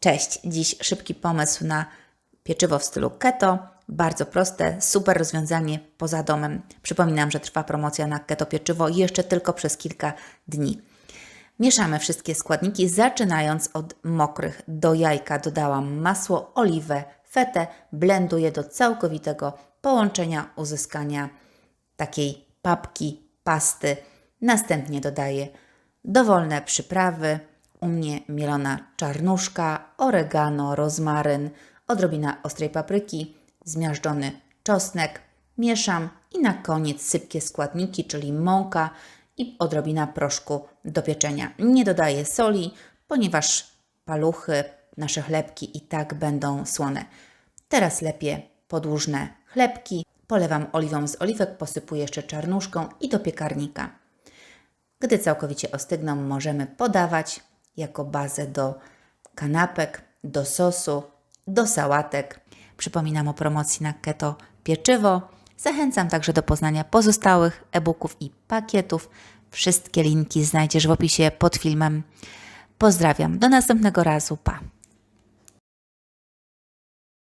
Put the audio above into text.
Cześć, dziś szybki pomysł na pieczywo w stylu keto. Bardzo proste, super rozwiązanie poza domem. Przypominam, że trwa promocja na keto pieczywo jeszcze tylko przez kilka dni. Mieszamy wszystkie składniki, zaczynając od mokrych. Do jajka dodałam masło, oliwę, fetę, blenduję do całkowitego połączenia, uzyskania takiej papki, pasty. Następnie dodaję dowolne przyprawy. U mnie mielona czarnuszka, oregano, rozmaryn, odrobina ostrej papryki, zmiażdżony czosnek. Mieszam i na koniec sypkie składniki, czyli mąka i odrobina proszku do pieczenia. Nie dodaję soli, ponieważ paluchy, nasze chlebki i tak będą słone. Teraz lepię podłużne chlebki, polewam oliwą z oliwek, posypuję jeszcze czarnuszką i do piekarnika. Gdy całkowicie ostygną, możemy podawać jako bazę do kanapek, do sosu, do sałatek. Przypominam o promocji na keto pieczywo. Zachęcam także do poznania pozostałych e-booków i pakietów. Wszystkie linki znajdziesz w opisie pod filmem. Pozdrawiam. Do następnego razu. Pa.